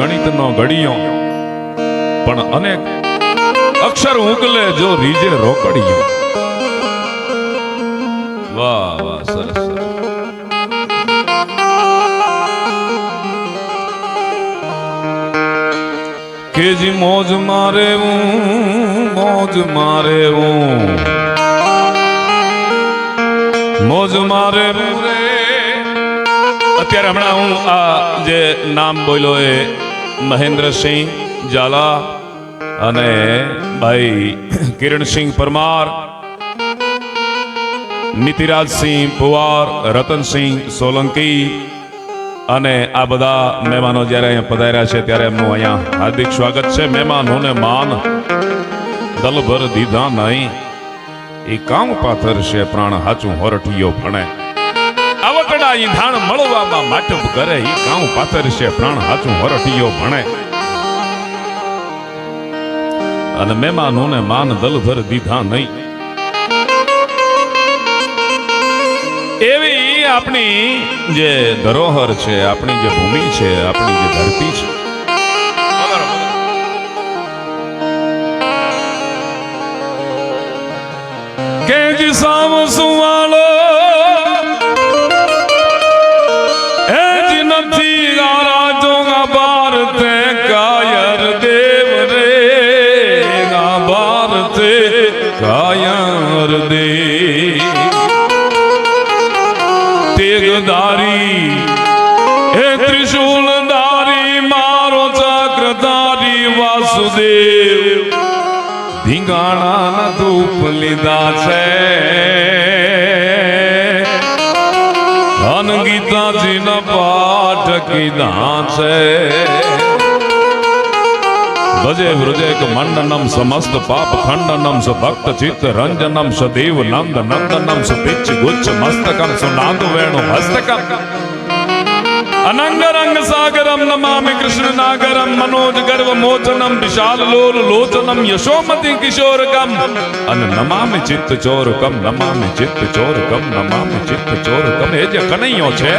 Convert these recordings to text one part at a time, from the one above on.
આવડે ગણિત નો ઘડિયો. પણ અનેક અક્ષર ઉકલે જો રીજે રોકડીયો. વાહ વાહ, સરસ કેજી મોજ મારે હું મોજ મારે હું મોજ મારે અત્યારે હમણાં હું આ જે નામ બોલ્યો એ મહેન્દ્રસિંહ ઝાલા અને ભાઈ કિરણસિંહ પરમાર નીતિરાજસિંહ પુવાર રતનસિંહ સોલંકી અને આ બધા મહેમાનો જ્યારે અહીંયા પધાર્યા છે ત્યારે એમનું અહીંયા હાર્દિક સ્વાગત છે. મહેમાનોને માન, દલભર દીધા નહીં. એ કામ પાથર છે પ્રાણ હાચું હોરઠિયો ભણે. આવકડા ઈંધાણ મળવામાં માટપ કરે, ઈ કામ પાથર છે, પ્રાણ હાચું હોરઠિયો ભણે. અને મહેમાનોને માન દલભર દીધા નહીં. એવી આપણી જે ધરોહર છે, આપણી જે ભૂમિ છે, આપણી જે ધરતી છે. કે જી સામ સુવાળો ધીંગાણા ધૂપ લીધા છે. ધન ગીતાજી પાઠ કીધા છે. ભજે વૃજેક મંડનમ સમસ્ત પાપ ખંડનમ સ ભક્ત ચિત્ત રંજનમ સ દેવ નંદ નંદનમ સ પિચ્છ ગુચ્છ મસ્તકમ સ નાદ વેણુ હસ્તકમ. અનંગ રંગ સાગરમ નમામિ કૃષ્ણ નાગરમ મનોજ ગર્વ મોચનમ વિશાલ લોલ લોચનમ યશોમતી કિશોરકમ અન નમામિ ચિત્ત ચોરકમ નમામિ ચિત્ત ચોરકમ નમામિ ચિત્ત ચોરકમ એ જે કનૈયો છે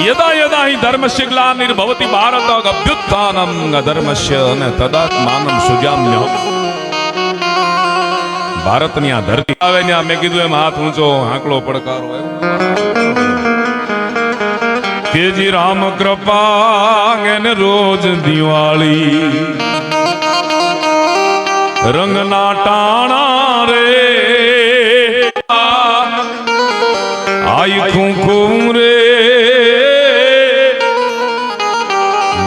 યદા યદા હિ ધર્મસ્ય ગ્લાનિર્ભવતિ ભારત અભ્યુત્થાનમ અધર્મસ્ય અને તદાત્માનમ સુજામ્યહમ ભારતની આ ધરતી આવે ને મેં કીધું એમ હાથ ઊંચો, આંકડો પડકારો કેજી રામ કૃપા એને રોજ દિવાળી. રંગના ટાણા રે. આઈ ખૂંખું રે.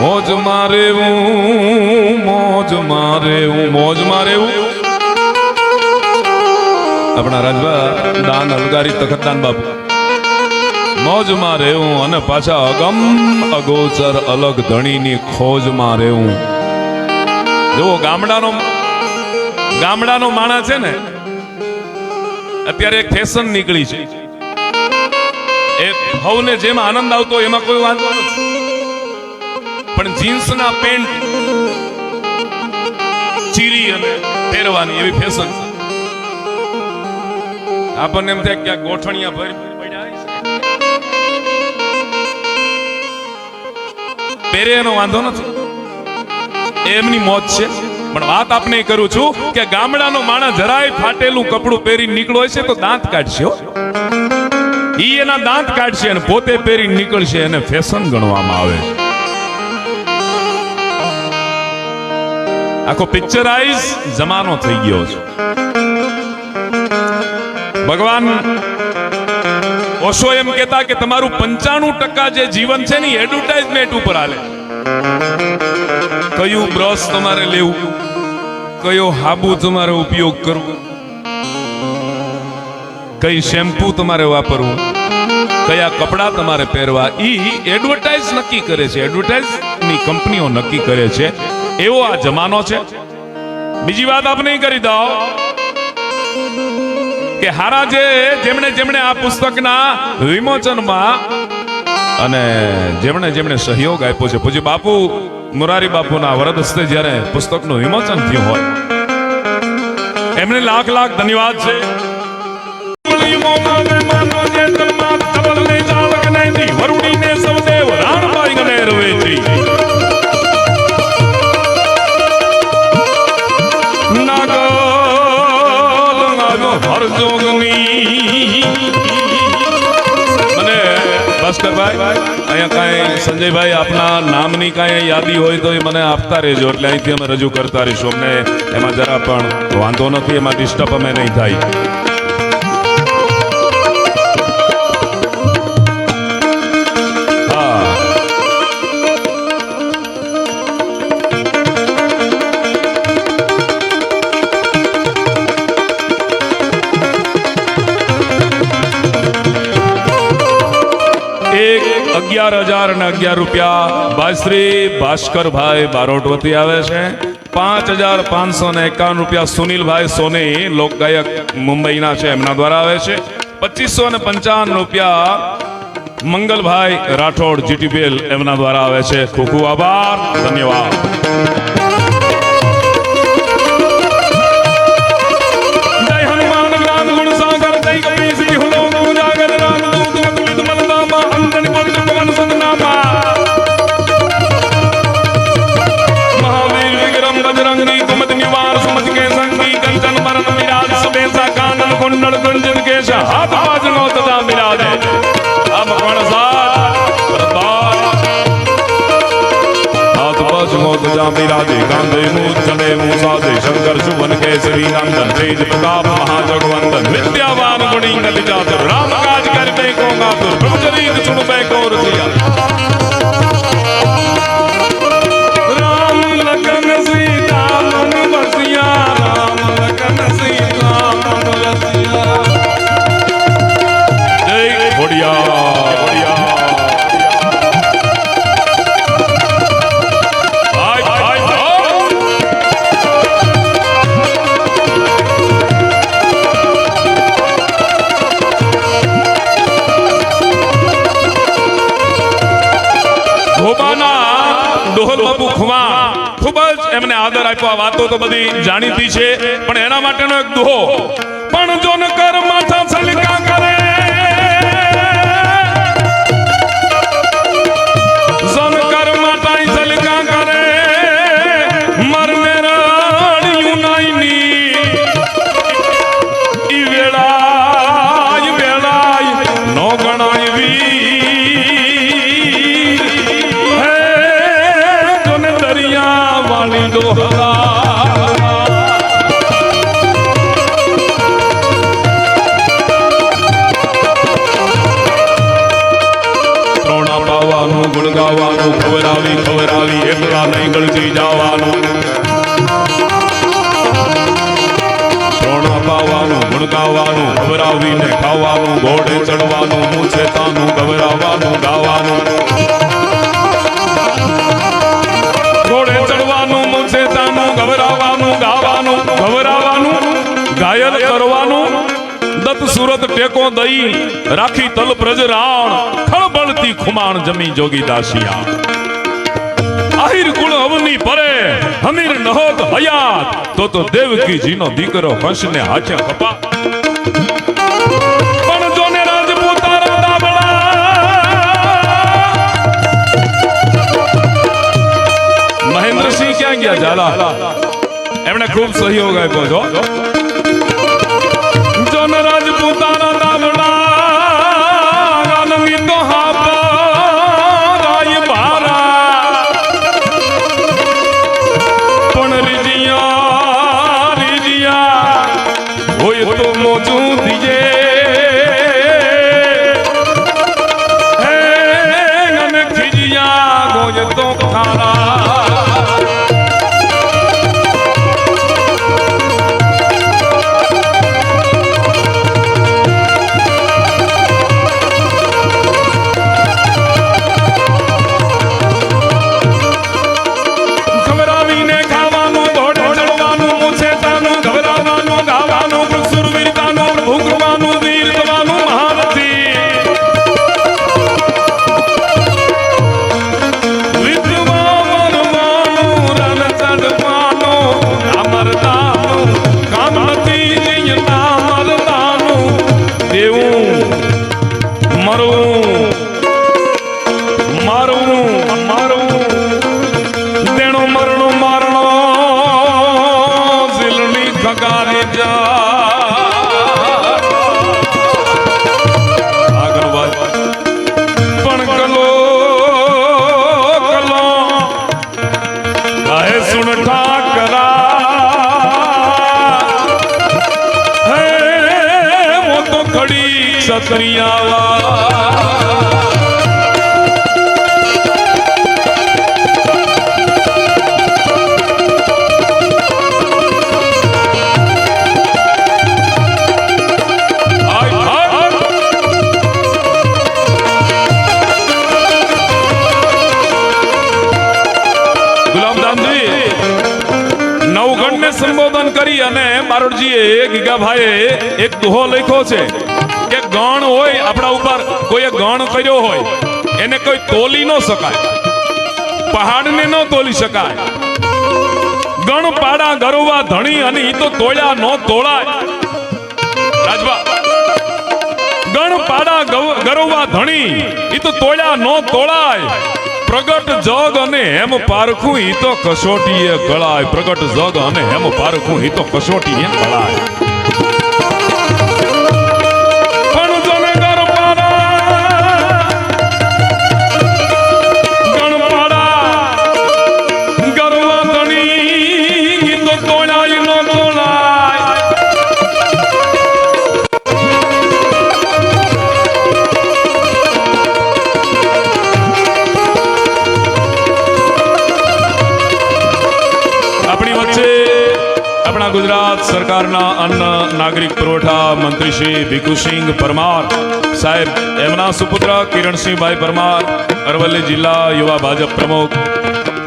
મોજ મારે હું મોજ મારે હું મોજ મારે હું આપણા રાજભા દાન અલગારી તખતદાન બાપુ. મોજમાં રહેવું અને પાછા અગમ અગોચર અલગ ધણીની ખોજમાં રહેવું. જુઓ, ગામડાનો ગામડાનો માણા છે ને, અત્યારે એક ફેશન નીકળી છે. એ હવને જેમાં આનંદ આવતો એમાં કોઈ વાંધો નથી. પણ જીન્સના પેન્ટ ચીરી અને પહેરવાની એવી ફેશન છે. આપણને એમ થાય કે આ ગોઠણિયા ભરી પહેરે એનો વાંધો નથી. એમની મોત છે. પણ વાત આપને કરું છું કે ગામડાનો માણસ જરાય ફાટેલું કપડું પહેરી નીકળો છે તો દાંત કાઢશે. ઈ એના દાંત કાઢશે અને પોતે પહેરી નીકળશે એને ફેશન ગણવામાં આવે. છે આખો પિક્ચરાઇઝ જમાનો થઈ ગયો છે. ભગવાન ઓશો એમ કહેતા કે તમારું પંચાણું ટકા જે જીવન છે ને એડવર્ટાઇઝમેન્ટ ઉપર હાલે. કયું બ્રશ તમારે લેવું? કયો હાબુ તમારે ઉપયોગ કરવો? કઈ શેમ્પુ તમારે વાપરવું? કયા કપડા તમારે પહેરવા? ઈ એડવર્ટાઇઝ નક્કી કરે છે. એડવર્ટાઇઝની કંપનીઓ નક્કી કરે છે. એવો આ જમાનો છે. બીજી વાત આપ નહીં કરી દો. કે હારા જે જેમણે જેમણે આ પુસ્તકના વિમોચનમાં અને જેમણે જેમણે સહયોગ આપ્યો છે. પૂજ્ય બાપુ, મુરારી બાપુના વરદ હસ્તે જ્યારે પુસ્તકનું વિમોચન થયું હોય, એમને લાખ લાખ ધન્યવાદ છે. ભાસ્કરભાઈ અહીંયા કાંઈ સંજયભાઈ આપના નામની કાંઈ યાદી હોય તો એ મને આપતા રહેજો. એટલે અહીંથી અમે રજૂ કરતા રહીશું. અમને એમાં જરા પણ વાંધો નથી, એમાં ડિસ્ટર્બ અમે નહીં થાય. અગિયાર હજાર ને અગિયાર રૂપિયા. ભાઈશ્રી ભાસ્કરભાઈ બારોટવતી આવે છે. પાંચ હજાર પાંચસો ને એકાવન રૂપિયા સુનિલભાઈ સોની લોકગાયક મુંબઈના છે. એમના દ્વારા આવે છે. પચીસો ને પંચાવન રૂપિયા મંગલભાઈ રાઠોડ જીટીપીએલ એમના દ્વારા આવે છે. ખૂબ ખૂબ આભાર. ધન્યવાદ. વિરાજે કાંધે મૂજ ચડે મૂસાદે શંકર શુભન કેસરી નંદન તેજ પ્રતાપ મહાજગવંદન એમને આદર આપ્યો, આ વાતો તો બધી જાણીતી છે, પણ એના માટેનો એક દુહો. પણ જો ન કર માથા સલિકા ત્રણા પાવાનું ગુણ ગાવાનું ખવરાવી ખવરાવી એકલા નહીં ગળતી જવાનું. પાવાનું કરવાનું. દત્ત સુરત ટેકો દઈ રાખી તલ પ્રજ રાણ ખળબળતી ખુમાણ જમી જોગી દાસિયા. આહિર કુળ અવની પરે, હમીર નહોત હયાત. તો તો દેવકી જીનો દીકરો કંસને હાથે કપા. મહેન્દ્રસિંહ ક્યાં ગયા ઝાલા? એમણે ખૂબ સહયોગ આપ્યો છો આય, આય. સંબોધન કરી અને બારોટજીએ ગીગાભાઈએ એક દુહો લખ્યો છે હોય, આપણા ઉપર કોઈએ ગણ કર્યો હોય, એને કોઈ તોલી ન શકાય. પહાડને ન તોલી શકાય. ગણ પાડા, ગરોવા, ધણી અને ઈ તો તોળ્યા નો તોળાય. રાજવા, ગણ પાડા ગરોવા, ધણી, ઈ તો તોળ્યા ન તોળાય. પ્રગટ જગ અને હેમ પારખું ઈ તો કસોટીએ કળાય પ્રગટ જગ અને હેમ પારખું ઈ તો કસોટીએ કળાય સરકારના અન્ન નાગરિક પુરવઠા મંત્રી શ્રી ભીખુસિંહ પરમાર. સાહેબ, એમના સુપુત્ર કિરણસિંહભાઈ પરમાર, અરવલ્લી જિલ્લા યુવા ભાજપ પ્રમુખ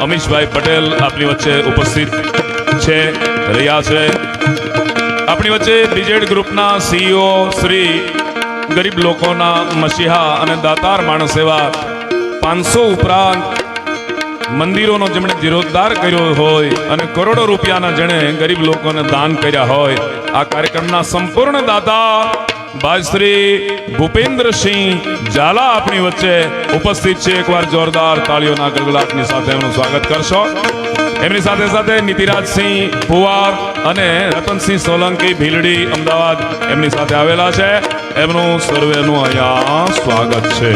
અમીશભાઈ પટેલ આપણી વચ્ચે ઉપસ્થિત છે, રહ્યા છે. આપણી વચ્ચે બીજેડ ગ્રુપના સીઈઓ શ્રી ગરીબ લોકોના મસીહા અને દાતાર માણસ એવા પાંચસો ઉપરાંત મંદિરોનો જેમણે જીર્ણોદ્ધાર કર્યો હોય અને કરોડો રૂપિયાના જેણે ગરીબ લોકોને દાન કર્યા હોય, આ કાર્યક્રમના સંપૂર્ણ દાતા ભાઈ શ્રી ભૂપેન્દ્રસિંહ ઝાલા આપણી વચ્ચે ઉપસ્થિત છે. એકવાર જોરદાર તાળીઓના ગળગળાટની સાથે એમનું સ્વાગત કરશો. એમની સાથે સાથે નીતિરાજસિંહ પુવાર અને રતનસિંહ સોલંકી ભીલડી અમદાવાદ એમની સાથે આવેલા છે. એમનું સર્વેનું અહીંયા સ્વાગત છે.